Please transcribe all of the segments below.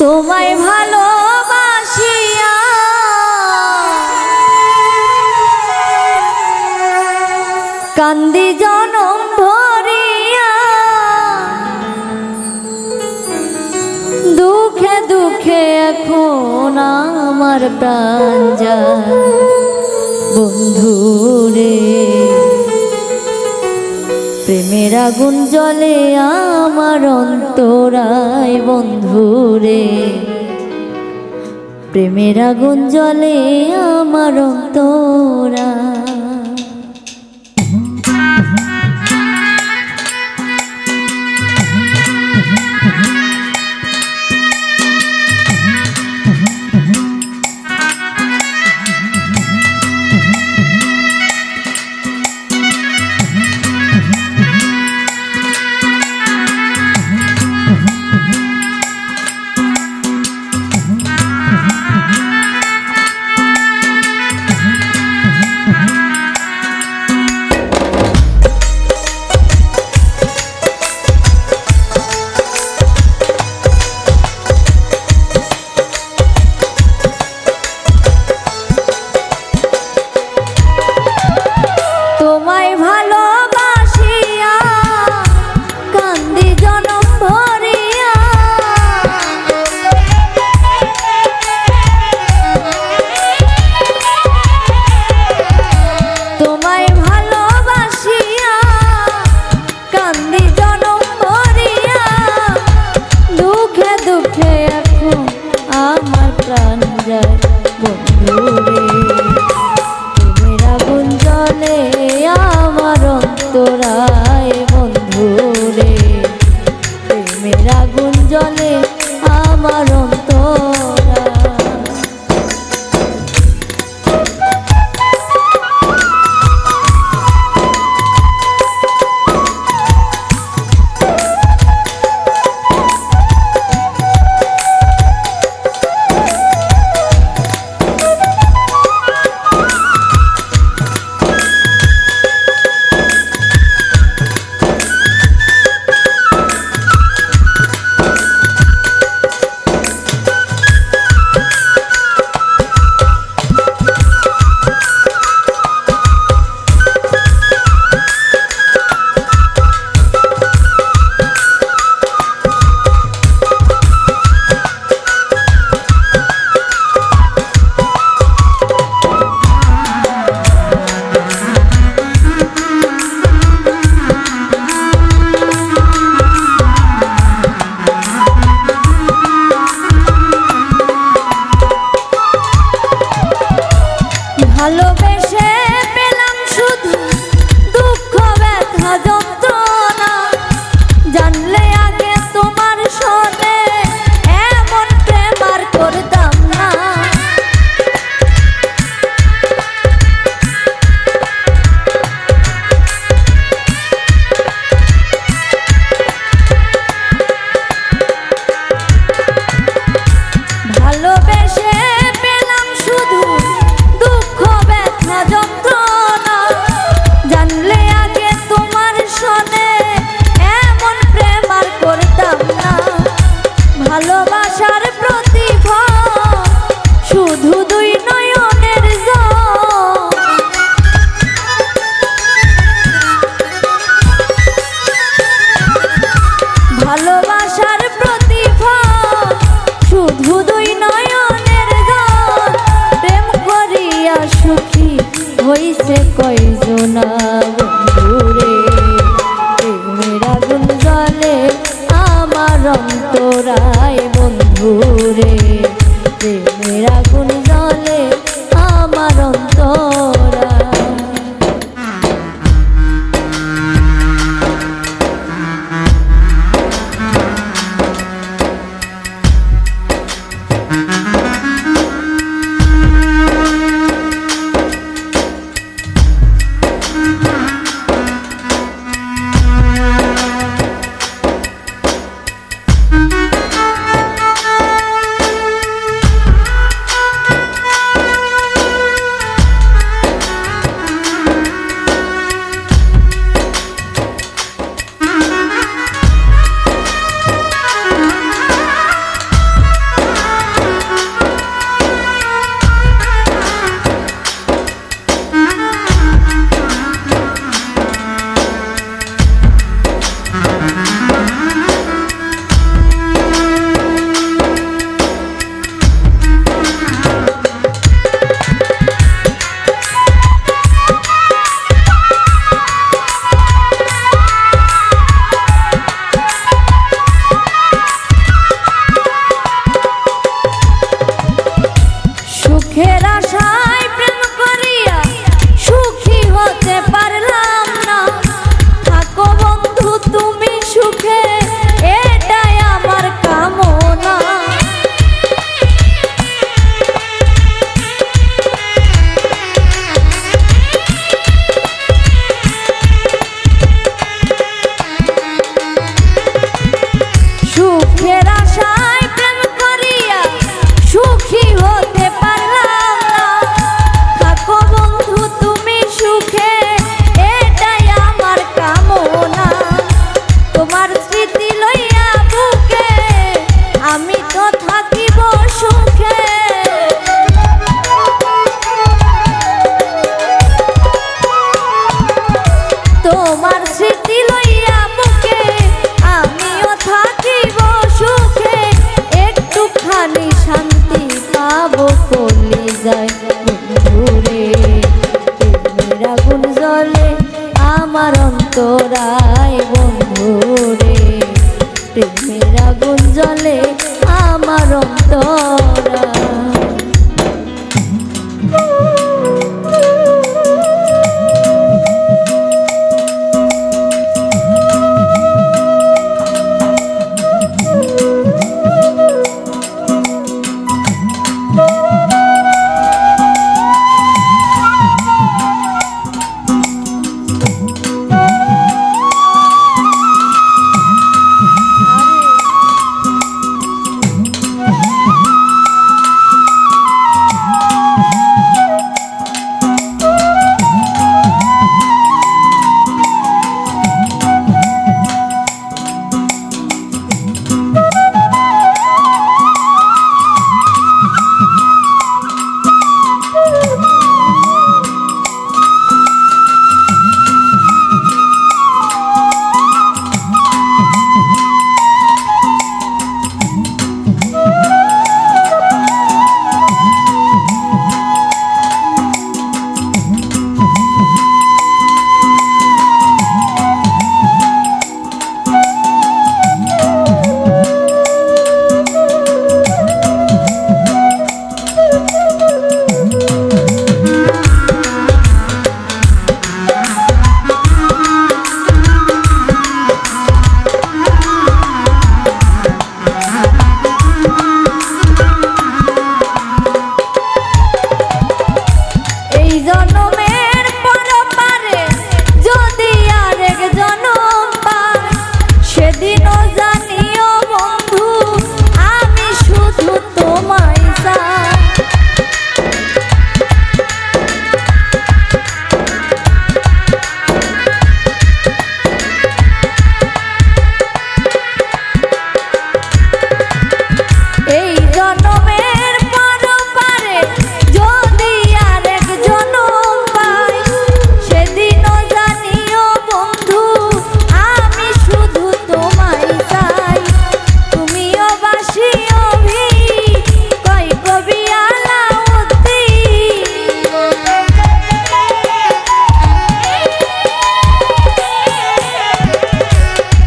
তোমায় ভালোবাসিয়া। কান্দি জনম ভরিয়া দুঃখে দুঃখে এখন আমার প্রাণ যায়। বন্ধুরে। প্রেমের আগুন জলে আমার অন্তরায় বন্ধুরে প্রেমের আগুন জলে আমার অন্তরা জলে আমার অন্তর। আছে কয়জনা? আশায় প্রেম করিয়া সুখী হতে পারে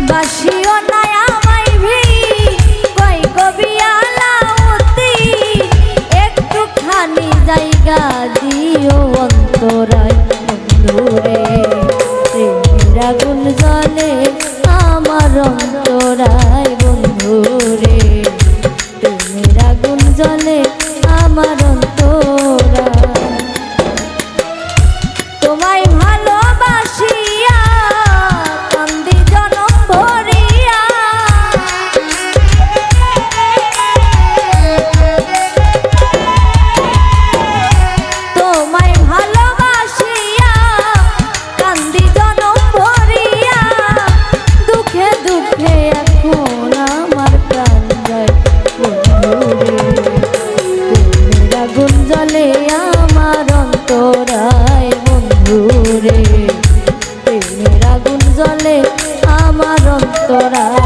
বাসিও না আমায় ভি জায়গা দিও অন্তরায় বন্ধুরে। প্রেমের জলে আমার অন্তরায় বন্ধুরে। প্রেমের আগুন জলে আমার অন্তর তোরা